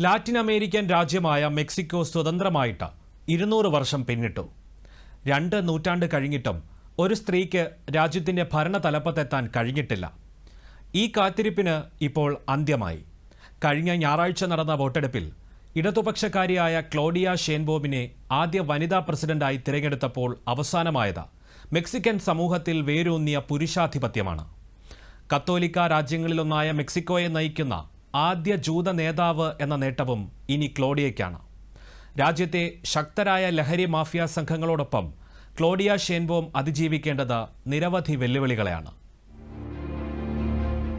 Latin American രാജ്യമായ Mexico സ്വതന്ത്രമായിട്ട് ഇരുന്നൂറ് വർഷം പിന്നിട്ടു. രണ്ട് നൂറ്റാണ്ട് കഴിഞ്ഞിട്ടും ഒരു സ്ത്രീക്ക് രാജ്യത്തിന്റെ ഭരണ തലപ്പത്തെത്താൻ കഴിഞ്ഞിട്ടില്ല. ഈ കാത്തിരിപ്പിന് ഇപ്പോൾ അന്ത്യമായി. കഴിഞ്ഞ ഞായറാഴ്ച നടന്ന വോട്ടെടുപ്പിൽ ഇടതുപക്ഷക്കാരിയായ ക്ലോഡിയ ഷേൻബോമിനെ ആദ്യ വനിതാ പ്രസിഡന്റായി തിരഞ്ഞെടുത്തപ്പോൾ അവസാനമായത് മെക്സിക്കൻ സമൂഹത്തിൽ വേരൂന്നിയ പുരുഷാധിപത്യമാണ്. കത്തോലിക്ക രാജ്യങ്ങളിലൊന്നായ മെക്സിക്കോയെ നയിക്കുന്ന ആദ്യ ജൂത നേതാവ് എന്ന നേട്ടവും ഇനി ക്ലോഡിയയ്ക്കാണ്. രാജ്യത്തെ ശക്തരായ ലഹരി മാഫിയ സംഘങ്ങളോടൊപ്പം ക്ലോഡിയ ഷേൻബോം അതിജീവിക്കേണ്ടത് നിരവധി വെല്ലുവിളികളെയാണ്.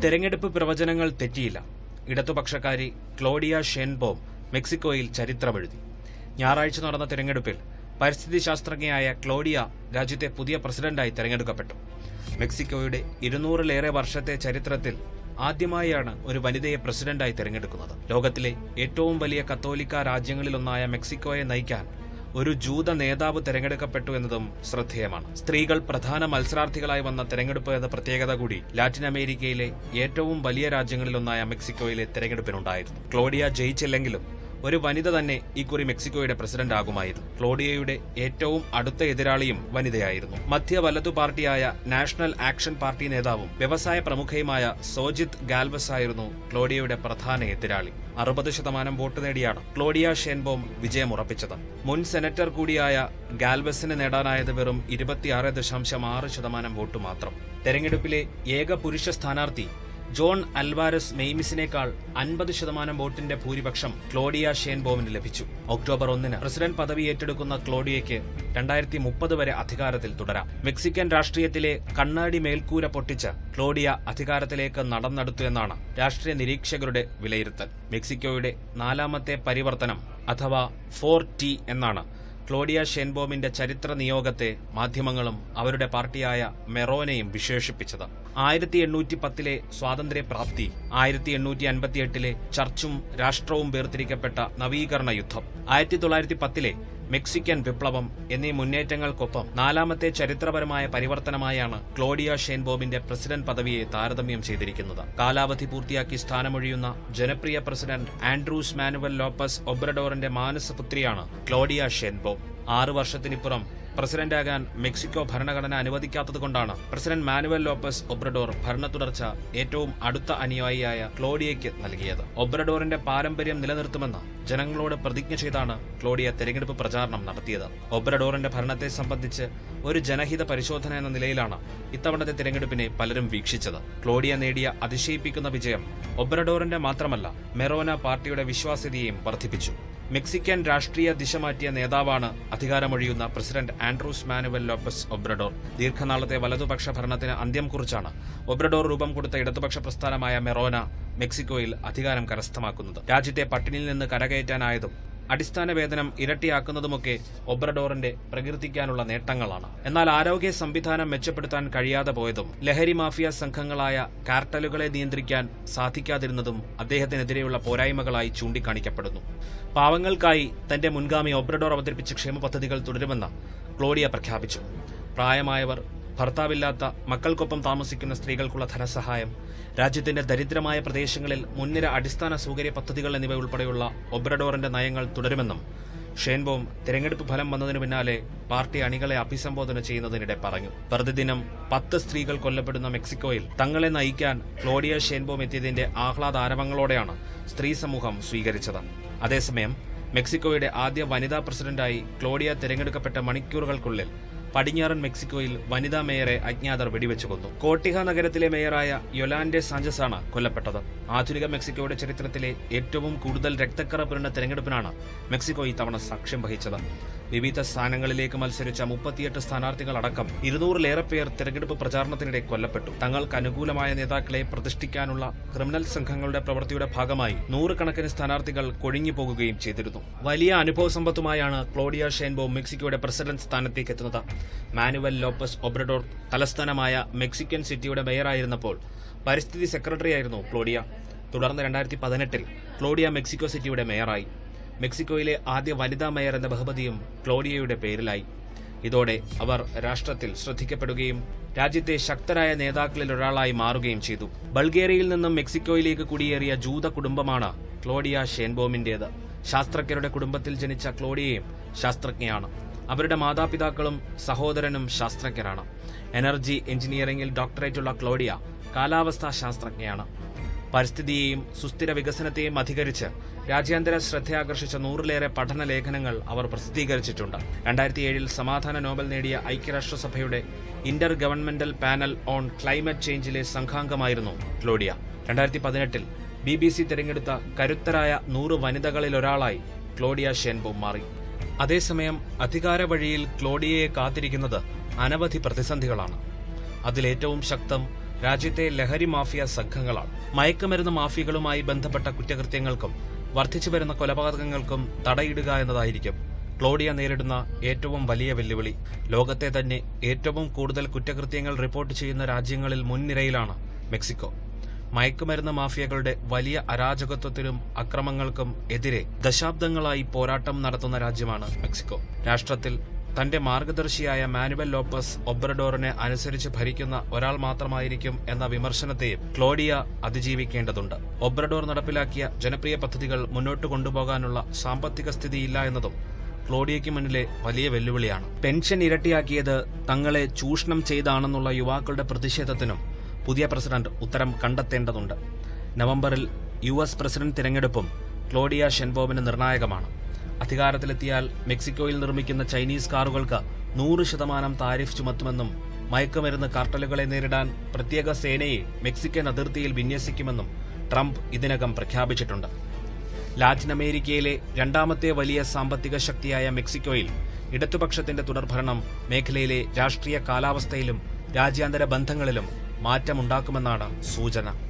തെരഞ്ഞെടുപ്പ് പ്രവചനങ്ങൾ തെറ്റിയില്ല. ഇടതുപക്ഷക്കാരി ക്ലോഡിയ ഷെൻബോം മെക്സിക്കോയിൽ ചരിത്രമെഴുതി. ഞായറാഴ്ച നടന്ന തെരഞ്ഞെടുപ്പിൽ പരിസ്ഥിതി ശാസ്ത്രജ്ഞയായ ക്ലോഡിയ രാജ്യത്തെ പുതിയ പ്രസിഡന്റായി തെരഞ്ഞെടുക്കപ്പെട്ടു. മെക്സിക്കോയുടെ ഇരുന്നൂറിലേറെ വർഷത്തെ ചരിത്രത്തിൽ ആദ്യമായാണ് ഒരു വനിതയെ പ്രസിഡന്റായി തെരഞ്ഞെടുക്കുന്നത്. ലോകത്തിലെ ഏറ്റവും വലിയ കത്തോലിക്ക രാജ്യങ്ങളിലൊന്നായ മെക്സിക്കോയെ നയിക്കാൻ ഒരു ജൂത നേതാവ് തെരഞ്ഞെടുക്കപ്പെട്ടു എന്നതും ശ്രദ്ധേയമാണ്. സ്ത്രീകൾ പ്രധാന മത്സരാർത്ഥികളായി വന്ന തെരഞ്ഞെടുപ്പ് എന്ന പ്രത്യേകത കൂടി ലാറ്റിൻ അമേരിക്കയിലെ ഏറ്റവും വലിയ രാജ്യങ്ങളിലൊന്നായ മെക്സിക്കോയിലെ തെരഞ്ഞെടുപ്പിനുണ്ടായിരുന്നു. ക്ലോഡിയ ജയിച്ചില്ലെങ്കിലും ഒരു വനിത തന്നെ ഇക്കുറി മെക്സിക്കോയുടെ പ്രസിഡന്റ് ആകുമായിരുന്നു ക്ലോഡിയയുടെ ഏറ്റവും അടുത്ത എതിരാളിയും വനിതയായിരുന്നു. മധ്യ വലതു പാർട്ടിയായ നാഷണൽ ആക്ഷൻ പാർട്ടി നേതാവും വ്യവസായ പ്രമുഖയുമായ സോജിത് ഗാൽവസ് ആയിരുന്നു ക്ലോഡിയയുടെ പ്രധാന എതിരാളി. അറുപത് ശതമാനം വോട്ട് നേടിയാണ് ക്ലോഡിയ ഷെൻബോം വിജയമുറപ്പിച്ചത് മുൻ സെനറ്റർ കൂടിയായ ഗാൽവസിന് നേടാനായത് വെറും ഇരുപത്തിയാറ് ദശാംശം ആറ് ശതമാനം വോട്ട് മാത്രം. തെരഞ്ഞെടുപ്പിലെ ഏക പുരുഷ സ്ഥാനാർത്ഥി ജോൺ അൽവാരസ് മെയ്മിസിനേക്കാൾ അൻപത് ശതമാനം വോട്ടിന്റെ ഭൂരിപക്ഷം ക്ലോഡിയ ഷേൻബോമിന് ലഭിച്ചു. ഒക്ടോബർ ഒന്നിന് പ്രസിഡന്റ് പദവി ഏറ്റെടുക്കുന്ന ക്ലോഡിയയ്ക്ക് രണ്ടായിരത്തി മുപ്പത് വരെ അധികാരത്തിൽ തുടരാം. മെക്സിക്കൻ രാഷ്ട്രീയത്തിലെ കണ്ണാടി മേൽക്കൂര പൊട്ടിച്ച് ക്ലോഡിയ അധികാരത്തിലേക്ക് നടന്നെടുത്തു എന്നാണ് രാഷ്ട്രീയ നിരീക്ഷകരുടെ വിലയിരുത്തൽ. മെക്സിക്കോയുടെ നാലാമത്തെ പരിവർത്തനം അഥവാ ഫോർ ടി എന്നാണ് ക്ലോഡിയ ഷെൻബോമിന്റെ ചരിത്ര നിയോഗത്തെ മാധ്യമങ്ങളും അവരുടെ പാർട്ടിയായ മെറോനെയും വിശേഷിപ്പിച്ചത്. ആയിരത്തി എണ്ണൂറ്റി പത്തിലെ സ്വാതന്ത്ര്യപ്രാപ്തി ആയിരത്തി എണ്ണൂറ്റി അൻപത്തിയെട്ടിലെ ചർച്ചും രാഷ്ട്രവും വേർതിരിക്കപ്പെട്ട നവീകരണ യുദ്ധം ആയിരത്തി തൊള്ളായിരത്തി പത്തിലെ മെക്സിക്കൻ വിപ്ലവം എന്നീ മുന്നേറ്റങ്ങൾക്കൊപ്പം നാലാമത്തെ ചരിത്രപരമായ പരിവർത്തനമായാണ് ക്ലോഡിയ ഷെൻബോമിന്റെ പ്രസിഡന്റ് പദവിയെ താരതമ്യം ചെയ്തിരിക്കുന്നത്. കാലാവധി പൂർത്തിയാക്കി സ്ഥാനമൊഴിയുന്ന ജനപ്രിയ പ്രസിഡന്റ് ആൻഡ്രൂസ് മാനുവൽ ലോപ്പസ് ഒബ്രഡോറിന്റെ മാനസപുത്രിയാണ് ക്ലോഡിയ ഷെൻബോം ആറു വർഷത്തിനിപ്പുറം പ്രസിഡന്റാകാൻ മെക്സിക്കോ ഭരണഘടന അനുവദിക്കാത്തതുകൊണ്ടാണ് പ്രസിഡന്റ് മാനുവൽ ലോപ്പസ് ഒബ്രഡോർ ഭരണ തുടർച്ച ഏറ്റവും അടുത്ത അനുയായിയായ ക്ലോഡിയയ്ക്ക് നൽകിയത്. ഒബ്രഡോറിന്റെ പാരമ്പര്യം നിലനിർത്തുമെന്ന് ജനങ്ങളോട് പ്രതിജ്ഞ ചെയ്താണ് ക്ലോഡിയ തെരഞ്ഞെടുപ്പ് പ്രചാരണം നടത്തിയത്. ഒബ്രഡോറിന്റെ ഭരണത്തെ സംബന്ധിച്ച് ഒരു ജനഹിത പരിശോധന എന്ന നിലയിലാണ് ഇത്തവണത്തെ തെരഞ്ഞെടുപ്പിനെ പലരും വീക്ഷിച്ചത്. ക്ലോഡിയ നേടിയ അതിശയിപ്പിക്കുന്ന വിജയം ഒബ്രഡോറിന്റെ മാത്രമല്ല മെറോന പാർട്ടിയുടെ വിശ്വാസ്യതയെയും വർദ്ധിപ്പിച്ചു. മെക്സിക്കൻ രാഷ്ട്രീയ ദിശ മാറ്റിയ നേതാവാണ് അധികാരമൊഴിയുന്ന president Andres Manuel Lopez Obrador. ദീർഘനാളത്തെ വലതുപക്ഷ ഭരണത്തിന് അന്ത്യം കുറിച്ചാണ് ഒബ്രഡോർ രൂപം കൊടുത്ത ഇടതുപക്ഷ പ്രസ്ഥാനമായ മെറോന മെക്സിക്കോയിൽ അധികാരം കരസ്ഥമാക്കുന്നത്. രാജ്യത്തെ പട്ടിണിയിൽ നിന്ന് കരകയറ്റാനായതും അടിസ്ഥാന വേതനം ഇരട്ടിയാക്കുന്നതുമൊക്കെ ഒബ്രഡോറിന്റെ പ്രകീർത്തിക്കാനുള്ള നേട്ടങ്ങളാണ്. എന്നാൽ ആരോഗ്യ സംവിധാനം മെച്ചപ്പെടുത്താൻ കഴിയാതെ പോയതും ലഹരി മാഫിയ സംഘങ്ങളായ കാർട്ടലുകളെ നിയന്ത്രിക്കാൻ സാധിക്കാതിരുന്നതും അദ്ദേഹത്തിനെതിരെയുള്ള പോരായ്മകളായി ചൂണ്ടിക്കാണിക്കപ്പെടുന്നു. പാവങ്ങൾക്കായി തന്റെ മുൻഗാമി ഒബ്രഡോർ അവതരിപ്പിച്ച ക്ഷേമ പദ്ധതികൾ തുടരുമെന്ന് ക്ലോഡിയ പ്രഖ്യാപിച്ചു. പ്രായമായവർ ഭർത്താവില്ലാത്ത മക്കൾക്കൊപ്പം താമസിക്കുന്ന സ്ത്രീകൾക്കുള്ള ധനസഹായം രാജ്യത്തിന്റെ ദരിദ്രമായ പ്രദേശങ്ങളിൽ മുൻനിര അടിസ്ഥാന സൗകര്യ പദ്ധതികൾ എന്നിവ ഉൾപ്പെടെയുള്ള ഒബ്രഡോറിന്റെ നയങ്ങൾ തുടരുമെന്നും ഷേൻബോം തിരഞ്ഞെടുപ്പ് ഫലം വന്നതിനു പിന്നാലെ പാർട്ടി അണികളെ അഭിസംബോധന ചെയ്യുന്നതിനിടെ പറഞ്ഞു. പ്രതിദിനം പത്ത് സ്ത്രീകൾ കൊല്ലപ്പെടുന്ന മെക്സിക്കോയിൽ തങ്ങളെ നയിക്കാൻ ക്ലോഡിയ ഷേൻബോം എത്തിയതിന്റെ ആഹ്ലാദാരവങ്ങളോടെയാണ് സ്ത്രീ സമൂഹം സ്വീകരിച്ചത്. അതേസമയം മെക്സിക്കോയുടെ ആദ്യ വനിതാ പ്രസിഡന്റായി ക്ലോഡിയ തിരഞ്ഞെടുക്കപ്പെട്ട മണിക്കൂറുകൾക്കുള്ളിൽ പടിഞ്ഞാറൻ മെക്സിക്കോയിൽ വനിതാ മേയറെ അജ്ഞാതർ വെടിവെച്ചു കൊന്നു. കോട്ടിഹ നഗരത്തിലെ മേയറായ യൊലാൻഡെ സാഞ്ചസ് ആണ് കൊല്ലപ്പെട്ടത്. ആധുനിക മെക്സിക്കോയുടെ ചരിത്രത്തിലെ ഏറ്റവും കൂടുതൽ രക്തക്കറ പുരണ്ട തെരഞ്ഞെടുപ്പിനാണ് മെക്സിക്കോ ഇത്തവണ സാക്ഷ്യം വഹിച്ചത്. വിവിധ സ്ഥാനങ്ങളിലേക്ക് മത്സരിച്ച മുപ്പത്തിയെട്ട് സ്ഥാനാർത്ഥികളടക്കം ഇരുന്നൂറിലേറെ പേർ തെരഞ്ഞെടുപ്പ് പ്രചാരണത്തിനിടെ കൊല്ലപ്പെട്ടു. തങ്ങൾക്ക് അനുകൂലമായ നേതാക്കളെ പ്രതിഷ്ഠിക്കാനുള്ള ക്രിമിനൽ സംഘങ്ങളുടെ പ്രവൃത്തിയുടെ ഭാഗമായി നൂറുകണക്കിന് സ്ഥാനാർത്ഥികൾ കൊഴിഞ്ഞു പോകുകയും ചെയ്തിരുന്നു. വലിയ അനുഭവ സമ്പത്തുമായാണ് ക്ലോഡിയ ഷെൻബോ മെക്സിക്കോയുടെ പ്രസിഡന്റ് സ്ഥാനത്തേക്ക് എത്തുന്നത്. മാനുവൽ ലോപ്പസ് ഒബ്രഡോർ തലസ്ഥാനമായ മെക്സിക്കൻ സിറ്റിയുടെ മേയറായിരുന്നപ്പോൾ പരിസ്ഥിതി സെക്രട്ടറിയായിരുന്നു ക്ലോഡിയ. തുടർന്ന് രണ്ടായിരത്തി പതിനെട്ടിൽ ക്ലോഡിയ മെക്സിക്കോ സിറ്റിയുടെ മേയറായി. മെക്സിക്കോയിലെ ആദ്യ വനിതാ മേയർ എന്ന ബഹുമതിയും ക്ലോഡിയയുടെ പേരിലായി. ഇതോടെ അവർ രാഷ്ട്രത്തിൽ ശ്രദ്ധിക്കപ്പെടുകയും രാജ്യത്തെ ശക്തരായ നേതാക്കളിൽ ഒരാളായി മാറുകയും ചെയ്തു. ബൾഗേറിയയിൽ നിന്നും മെക്സിക്കോയിലേക്ക് കുടിയേറിയ ജൂത കുടുംബമാണ് ക്ലോഡിയ ഷേൻബോമിന്റേത് ശാസ്ത്രജ്ഞരുടെ കുടുംബത്തിൽ ജനിച്ച ക്ലോഡിയയും ശാസ്ത്രജ്ഞയാണ്. അവരുടെ മാതാപിതാക്കളും സഹോദരനും ശാസ്ത്രജ്ഞരാണ്. എനർജി എഞ്ചിനീയറിംഗിൽ ഡോക്ടറേറ്റുള്ള ക്ലോഡിയ കാലാവസ്ഥാ ശാസ്ത്രജ്ഞയാണ്. പരിസ്ഥിതിയെയും സുസ്ഥിര വികസനത്തെയും അധികരിച്ച് രാജ്യാന്തര ശ്രദ്ധയാകർഷിച്ച നൂറിലേറെ പഠന ലേഖനങ്ങൾ അവർ പ്രസിദ്ധീകരിച്ചിട്ടുണ്ട്. രണ്ടായിരത്തി ഏഴിൽ സമാധാന നോബൽ നേടിയ ഐക്യരാഷ്ട്രസഭയുടെ inter governmental panel on climate ചേഞ്ചിലെ സംഘാംഗമായിരുന്നു ക്ലോഡിയ. രണ്ടായിരത്തി പതിനെട്ടിൽ ബി ബി സി തിരഞ്ഞെടുത്ത കരുത്തരായ നൂറ് വനിതകളിൽ ഒരാളായി ക്ലോഡിയ ഷെൻബോം മാറി. അതേസമയം അധികാര വഴിയിൽ ക്ലോഡിയയെ കാത്തിരിക്കുന്നത് അനവധി പ്രതിസന്ധികളാണ്. അതിലേറ്റവും ശക്തം രാജ്യത്തെ ലഹരി മാഫിയ സംഘങ്ങളാണ്. മയക്കുമരുന്ന് മാഫിയകളുമായി ബന്ധപ്പെട്ട കുറ്റകൃത്യങ്ങൾക്കും വർദ്ധിച്ചു വരുന്ന കൊലപാതകങ്ങൾക്കും തടയിടുക എന്നതായിരിക്കും ക്ലോഡിയ നേരിടുന്ന ഏറ്റവും വലിയ വെല്ലുവിളി. ലോകത്തെ തന്നെ ഏറ്റവും കൂടുതൽ കുറ്റകൃത്യങ്ങൾ റിപ്പോർട്ട് ചെയ്യുന്ന രാജ്യങ്ങളിൽ മുൻനിരയിലാണ് മെക്സിക്കോ. മയക്കുമരുന്ന് മാഫിയകളുടെ വലിയ അരാജകത്വത്തിനും അക്രമങ്ങൾക്കും എതിരെ ദശാബ്ദങ്ങളായി പോരാട്ടം നടത്തുന്ന രാജ്യമാണ് മെക്സിക്കോ. രാഷ്ട്രത്തിൽ തന്റെ മാർഗദർശിയായ മാനുവൽ ലോപ്പസ് ഒബ്രഡോറിനെ അനുസരിച്ച് ഭരിക്കുന്ന ഒരാൾ മാത്രമായിരിക്കും എന്ന വിമർശനത്തെയും ക്ലോഡിയ അതിജീവിക്കേണ്ടതുണ്ട്. ഒബ്രഡോർ നടപ്പിലാക്കിയ ജനപ്രിയ പദ്ധതികൾ മുന്നോട്ട് കൊണ്ടുപോകാനുള്ള സാമ്പത്തിക സ്ഥിതിയില്ല എന്നതും ക്ലോഡിയയ്ക്ക് മുന്നിലെ വലിയ വെല്ലുവിളിയാണ്. പെൻഷൻ ഇരട്ടിയാക്കിയത് തങ്ങളെ ചൂഷണം ചെയ്താണെന്നുള്ള യുവാക്കളുടെ പ്രതിഷേധത്തിനും പുതിയ പ്രസിഡന്റ് ഉത്തരം കണ്ടെത്തേണ്ടതുണ്ട്. നവംബറിൽ യു എസ് പ്രസിഡന്റ് തിരഞ്ഞെടുപ്പും ക്ലോഡിയ ഷെൻബോബിന് നിർണായകമാണ്. അധികാരത്തിലെത്തിയാൽ മെക്സിക്കോയിൽ നിർമ്മിക്കുന്ന ചൈനീസ് കാറുകൾക്ക് നൂറ് ശതമാനം താരിഫ് ചുമത്തുമെന്നും മയക്കുമരുന്ന് കാർട്ടലുകളെ നേരിടാൻ പ്രത്യേക സേനയെ മെക്സിക്കൻ അതിർത്തിയിൽ വിന്യസിക്കുമെന്നും ട്രംപ് ഇതിനകം പ്രഖ്യാപിച്ചിട്ടുണ്ട്. ലാറ്റിൻ അമേരിക്കയിലെ രണ്ടാമത്തെ വലിയ സാമ്പത്തിക ശക്തിയായ മെക്സിക്കോയിൽ ഇടതുപക്ഷത്തിന്റെ തുടർഭരണം മേഖലയിലെ രാഷ്ട്രീയ കാലാവസ്ഥയിലും രാജ്യാന്തര ബന്ധങ്ങളിലും മാറ്റമുണ്ടാക്കുമെന്നാണ് സൂചന.